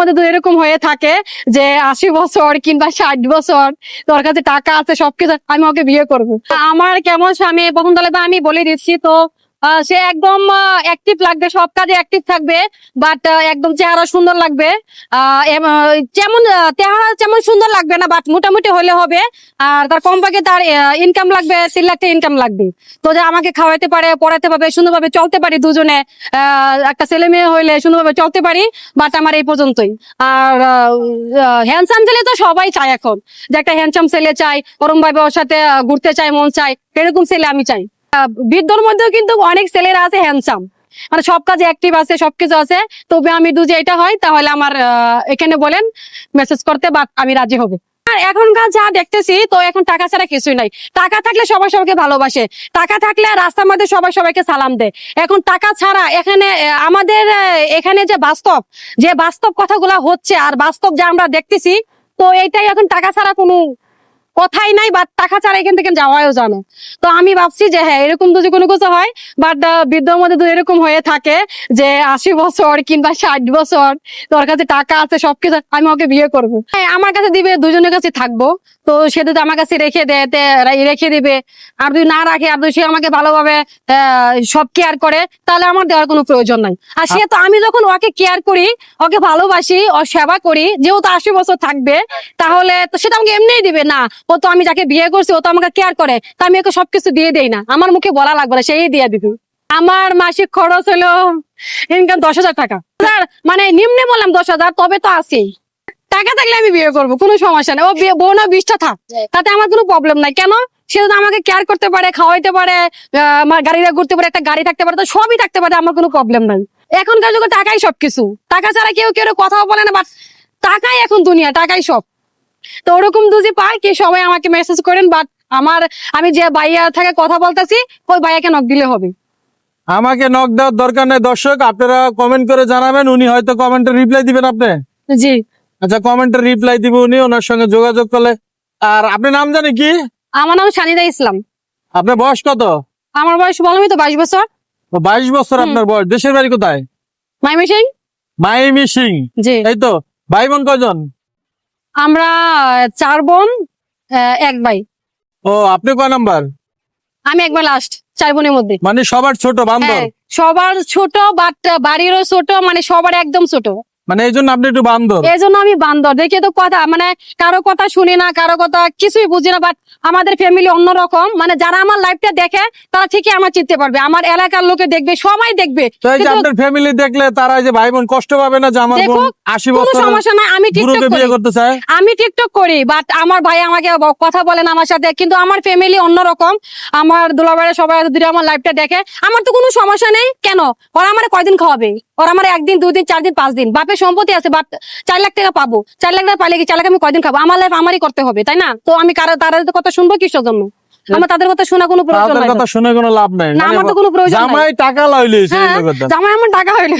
মধ্যে তো এরকম হয়ে থাকে যে আশি বছর কিংবা ষাট বছর তোর কাছে টাকা আছে, সবকিছু, আমি ওকে বিয়ে করব। আমার কেমন স্বামী, প্রথম তাহলে আমি বলে দিচ্ছি, তো সে একদম অ্যাক্টিভ লাগবে, সব কাজে অ্যাক্টিভ থাকবে বাট একদম চেহারা সুন্দর লাগবে। যেমন চেহারা যেমন সুন্দর লাগবে না বাট মোটামুটি হলে হবে। আর তার কম কমপক্ষে তার ইনকাম লাগবে, তিন লাখ ইনকাম লাগবে। তো যে আমাকে খাওয়াইতে পারে পড়াতে পারবে, সুন্দরভাবে চলতে পারি দুজনে। একটা ছেলে মেয়ে হইলে সুন্দরভাবে চলতে পারি বাট আমার এই পর্যন্তই। আর হ্যান্ডসাম ছেলে তো সবাই চায় এখন। যে একটা হ্যান্ডসাম ছেলে চাই ওরম ভাবে ওর সাথে ঘুরতে চাই, মন চাই, এরকম ছেলে আমি চাই। বৃদ্ধর মধ্যেও কিন্তু অনেক ছেলেরা আছে হ্যান্ডসাম মানে সব কাজে অ্যাক্টিভ আছে, সবকিছু আছে। তবে আমি দুজে এটা হয়, তাহলে আমার এখানে বলেন মেসেজ করতে বা আমি রাজি হব। এখনকার যা দেখতেছি, তো এখন টাকা ছাড়া কিছুই নাই। টাকা থাকলে সবাই সবাইকে ভালোবাসে। টাকা থাকলে রাস্তার মধ্যে সবাই সবাইকে সালাম দেয়। এখন টাকা ছাড়া এখানে আমাদের এখানে যে বাস্তব যে বাস্তব কথাগুলা হচ্ছে আর বাস্তব যা আমরা দেখতেছি, তো এইটাই এখন টাকা ছাড়া কোনো কথাই নাই বাট টাকা ছাড়া এখান থেকে যাওয়াও জানো। তো আমি ভাবছি যে হ্যাঁ এরকম যদি কোনো কিছু হয় বাট বৃদ্ধর মধ্যে যদি এরকম হয়ে থাকে যে আশি বছর কিংবা ষাট বছর তোর কাছে টাকা আছে সবকিছু আমি ওকে বিয়ে করব। হ্যাঁ আমার কাছে দিবে দুজনের কাছে থাকব। তো সে যদি আমার কাছে রেখে দেয় রেখে দিবে। আর যদি না রাখে আর যদি সে আমাকে ভালোভাবে সব কেয়ার করে তাহলে আমার দেওয়ার কোনো প্রয়োজন নাই। আর সে তো আমি যখন ওকে কেয়ার করি ওকে ভালোবাসি ও সেবা করি যেহেতু আশি বছর থাকবে তাহলে তো সেটা আমাকে এমনিই দিবে না ও তো আমি যাকে বিয়ে করছি, ও তো আমাকে কেয়ার করে। তা আমি ওকে সবকিছু দিয়ে দেই না। আমার মুখে বলা লাগবে না, সেই দিয়ে দিবি। আমার মাসিক খরচ হলো ইনকাম দশ হাজার টাকা। মানে নিম্নে বললাম দশ হাজার, তবে তো আছেই। টাকা থাকলে আমি বিয়ে করব, কোনো সমস্যা নেই। ও বিয়ে বউ না, বিশটা থাক। তাতে আমার কোনো প্রবলেম নাই। কেন? সে যদি আমাকে কেয়ার করতে পারে, খাওয়াইতে পারে আমার গাড়িটা ঘুরতে পারে, একটা গাড়ি থাকতে পারে, তো সবই থাকতে পারে, আমার কোনো প্রবলেম নাই। এখনকার যুগে টাকাই সবকিছু। টাকা ছাড়া কেউ কেউ কথাও বলে না বাট টাকাই এখন দুনিয়া, টাকাই সব। তো ওরকম দুজি পাই কি সবাই আমাকে মেসেজ করেন বাট আমার আমি যে বাইয়া থেকে কথা বলতেছি ওই বাইয়াকে নক দিলে হবে। আমাকে নক দেওয়ার দরকার নেই দর্শক আপনারা কমেন্ট করে জানাবেন উনি হয়তো কমেন্টে রিপ্লাই দিবেন আপনি। জি। আচ্ছা কমেন্টে রিপ্লাই দিবে উনি ওনার সঙ্গে যোগাযোগ করলে। আর আপনার নাম জানি কি? আমার নাম সানিদা ইসলাম। আপনার বয়স কত? আমার বয়স বলবি তো বাইশ বছর। বাইশ বছর আপনার বয়স। দেশের বাড়ি কোথায়? মাইমি সিং মাইমি সিং জি। এই তো ভাই বোন কজন আমরা চার বোন এক ভাই। ও আপনি কয় নাম্বার? আমি একবার লাস্ট চার বোনের মধ্যে। মানে সবার ছোট বান্ধব হ্যাঁ, সবার ছোট বাট বাড়িরও ছোট মানে সবার একদম ছোট। মানে এই জন্য আপনি একটু বান্ধব এই জন্য আমি বান্দর। দেখে তো কথা মানে কারও কথা শুনি না কারও কথা কিছুই বুঝি না বাট আমাদের ফ্যামিলি অন্যরকম। মানে যারা আমার লাইফটা দেখে তারা ঠিকই আমার চিনতে পারবে। আমার এলাকার লোকে দেখবে সবাই দেখবে। তো এই যে আপনার ফ্যামিলি দেখলে তারা এই যে ভাই বোন কষ্ট পাবে না যে আমার বোন দেখো, আশি কোনো বছর সমস্যা নাই আমি টিকটক করি। করতে চায়? আমি টিকটক করি বাট আমার ভাই আমাকে কথা বলেন আমার সাথে। কিন্তু আমার ফ্যামিলি অন্যরকম। আমার দুলাবাড়ি সবাই যদি আমার লাইফটা দেখে। আমার তো কোনো সমস্যা নেই। কেন? ওরা আমার কয়দিন খাওয়াবে? ওরা আমার একদিন দুদিন চার দিন পাঁচ দিন বাপের সম্পত্তি আছে বাট চার লাখ টাকা পাবো। চার লাখ টাকা পাইলে কি চার লাখ আমি কয়দিন খাব? আমার লাইফ আমারই করতে হবে তাই না? তো আমি কারও তারা কথা শুনব কিসের জন্য? আমার তাদের কথা শোনা কোনো প্রয়োজন নাই কথা শুনে কোনো লাভ নাই। না মানে আমার তো কোনো প্রয়োজন নাই। জামাই টাকা লাইলে হ্যাঁ, জামাই আমার টাকা হইলে